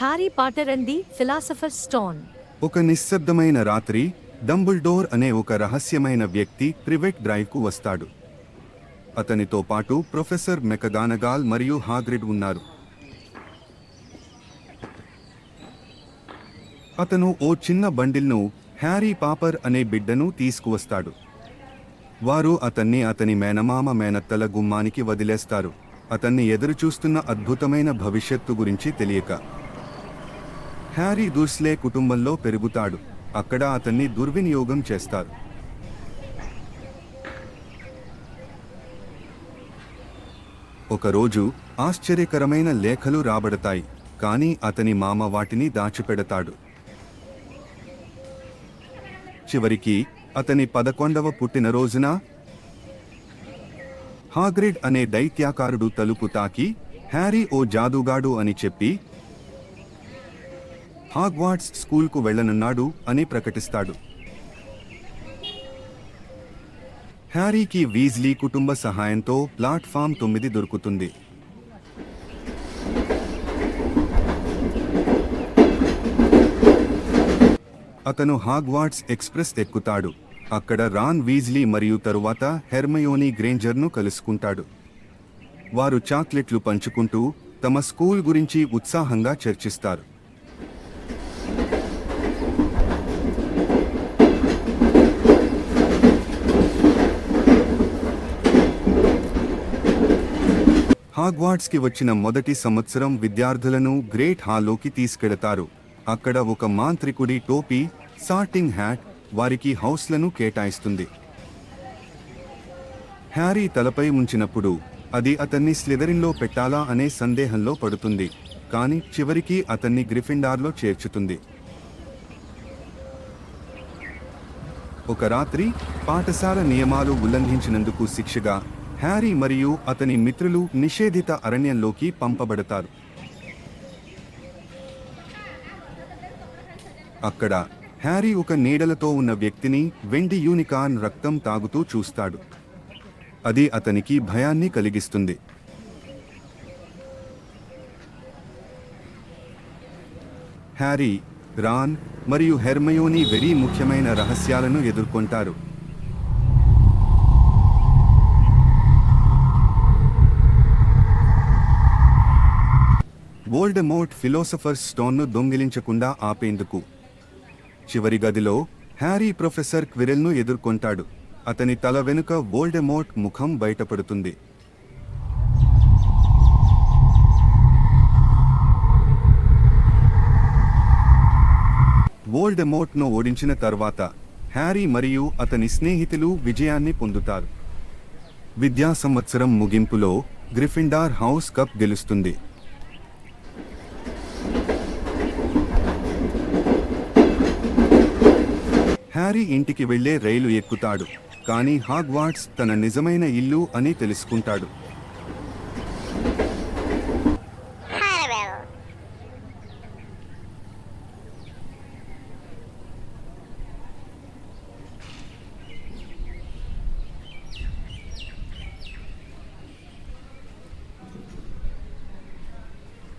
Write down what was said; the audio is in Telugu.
Harry Potter and the philosopher stone. ఒక నిశ్శబ్దమైన రాత్రి డంబుల్డోర్ అనే ఒక రహస్యమైన వ్యక్తి ప్రివెట్ డ్రైవ్కు వస్తాడు. అతనితో పాటు ప్రొఫెసర్ మెకగానగాల్ మరియు హాగ్రిడ్ ఉన్నారు. అతను ఓ చిన్న బండిల్ను హ్యారీ పాపర్ అనే బిడ్డను తీసుకువస్తాడు. వారు అతన్ని అతని మేనమామ మేనత్తల గుమ్మానికి వదిలేస్తారు. అతన్ని ఎదురుచూస్తున్న అద్భుతమైన భవిష్యత్తు గురించి తెలియక. హ్యారీ దూస్లే కుటుంబంలో పెరుగుతాడు. అక్కడ అతన్ని దుర్వినియోగం చేస్తారు. ఒకరోజు ఆశ్చర్యకరమైన లేఖలు రాబడతాయి కానీ అతని మామ వాటిని దాచిపెడతాడు. చివరికి అతని పదకొండవ పుట్టినరోజున హాగ్రిడ్ అనే దైత్యాకారుడు తలుపు తాకి హ్యారీ ఓ జాదుగాడు అని చెప్పి హాగ్వాట్స్ స్కూల్కు వెళ్ళనున్నాడు అని ప్రకటిస్తాడు. హ్యారీకి వీజ్లీ కుటుంబ సహాయంతో ప్లాట్ఫామ్ తొమ్మిది దొరుకుతుంది. అతను హాగ్వార్ట్స్ ఎక్స్ప్రెస్ ఎక్కుతాడు. అక్కడ రాన్ వీజ్లీ మరియు తరువాత హెర్మయోనీ గ్రేంజర్ను కలుసుకుంటాడు. వారు చాక్లెట్లు పంచుకుంటూ తమ స్కూల్ గురించి ఉత్సాహంగా చర్చిస్తారు. హాగ్వాడ్స్కి వచ్చిన మొదటి సంవత్సరం విద్యార్థులను గ్రేట్ హాల్లోకి తీసుకెడతారు. అక్కడ ఒక మాంత్రికుడి టోపీ సార్టింగ్ హ్యాట్ వారికి హౌస్లను కేటాయిస్తుంది. హ్యారీ తలపై ఉంచినప్పుడు అది అతన్ని స్లిదరిన్లో పెట్టాలా అనే సందేహంలో పడుతుంది కానీ చివరికి అతన్ని గ్రిఫిండార్లో చేర్చుతుంది. ఒక రాత్రి పాఠశాల నియమాలు ఉల్లంఘించినందుకు శిక్షగా హ్యారీ మరియు అతని మిత్రులు నిషేధిత అరణ్యంలోకి పంపబడతారు. అక్కడ హ్యారీ ఒక నీడలతో ఉన్న వ్యక్తిని వెండి యూనికార్న్ రక్తం తాగుతూ చూస్తాడు. అది అతనికి భయాన్ని కలిగిస్తుంది. హ్యారీ రాన్ మరియు హెర్మయోని వెరీ ముఖ్యమైన రహస్యాలను ఎదుర్కొంటారు. వోల్డెమోట్ ఫిలోసఫర్స్ స్టోన్ను దొంగిలించకుండా ఆపేందుకు. చివరి గదిలో హ్యారీ ప్రొఫెసర్ క్విరెల్ను ఎదుర్కొంటాడు. అతని తల వెనుక వోల్డెమోట్ ముఖం బయటపడుతుంది. వోల్డెమోట్ను ఓడించిన తర్వాత హ్యారీ మరియు అతని స్నేహితులు విజయాన్ని పొందుతారు. విద్యా సంవత్సరం ముగింపులో గ్రిఫిండార్ హౌస్ కప్ గెలుస్తుంది. హ్యారీ ఇంటికి వెళ్ళే రైలు ఎక్కుతాడు కానీ హాగ్వార్ట్స్ తన నిజమైన ఇల్లు అని తెలుసుకుంటాడు.